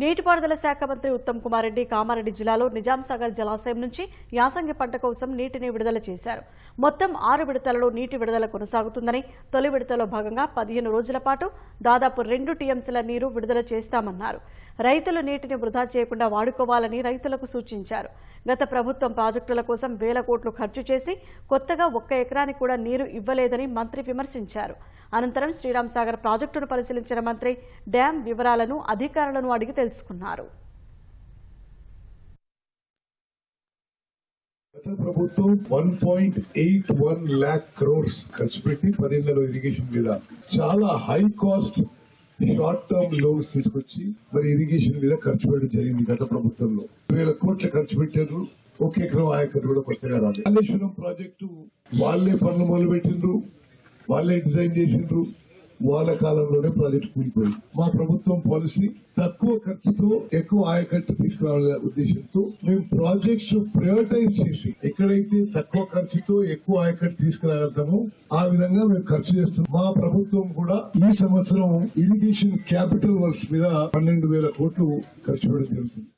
నీటిపారుదల శాఖ మంత్రి ఉత్తమ్ కుమార్ రెడ్డి కామారెడ్డి జిల్లాలో నిజాంసాగర్ జలాశయం నుంచి యాసంగి పంట కోసం నీటిని విడుదల చేశారు. మొత్తం ఆరు విడతలలో నీటి విడుదల కొనసాగుతుందని తొలి విడతలో భాగంగా పదిహేను రోజుల పాటు దాదాపు రెండు టీఎంసీల నీరు విడుదల చేస్తామన్నారు. రైతులు నీటిని వృధా చేయకుండా వాడుకోవాలని రైతులకు సూచించారు. గత ప్రభుత్వం ప్రాజెక్టుల కోసం వేల కోట్లు ఖర్చు చేసి కొత్తగా ఒక్క ఎకరానికి కూడా నీరు ఇవ్వలేదని మంత్రి విమర్శించారు. అనంతరం శ్రీరామ్ సాగర్ ప్రాజెక్టును పరిశీలించిన మంత్రి డ్యాం వివరాలను అధికారులను అడిగి తెలుసుకున్నారు. గత ప్రభుత్వం one point eight one lakh crores ఖర్చు పెట్టి పన్నెండులో ఇరిగేషన్ మీద చాలా high cost short term loans తీసుకొచ్చి మరి ఇరిగేషన్ మీద ఖర్చు పెట్టడం జరిగింది గత ప్రభుత్వంలో. వేల కోట్ల ఖర్చు పెట్టారు. ఒక ఎకరం ఆయకట్టు కూడా కొత్తగా రాలేదు. కాళేశ్వరం ప్రాజెక్టు వాళ్ళే పనులు మొదలు పెట్టిండ్రు వాళ్ళే డిజైన్ చేసిండ్రు. కాలంలోనే ప్రాజెక్ట్ కూలిపోయింది. మా ప్రభుత్వం పాలసీ తక్కువ ఖర్చుతో ఎక్కువ ఆయకట్టు తీసుకురావాలనే ఉద్దేశంతో మేము ప్రాజెక్ట్స్ ప్రయోరిటైజ్ చేసి ఎక్కడైతే తక్కువ ఖర్చుతో ఎక్కువ ఆయకట్టు తీసుకురాగలుగుతామో ఆ విధంగా మేము ఖర్చు చేస్తున్నాం. మా ప్రభుత్వం కూడా ఈ సంవత్సరం ఇరిగేషన్ క్యాపిటల్ వర్క్స్ మీద పన్నెండు వేల కోట్లు ఖర్చు పెట్టడం జరుగుతుంది.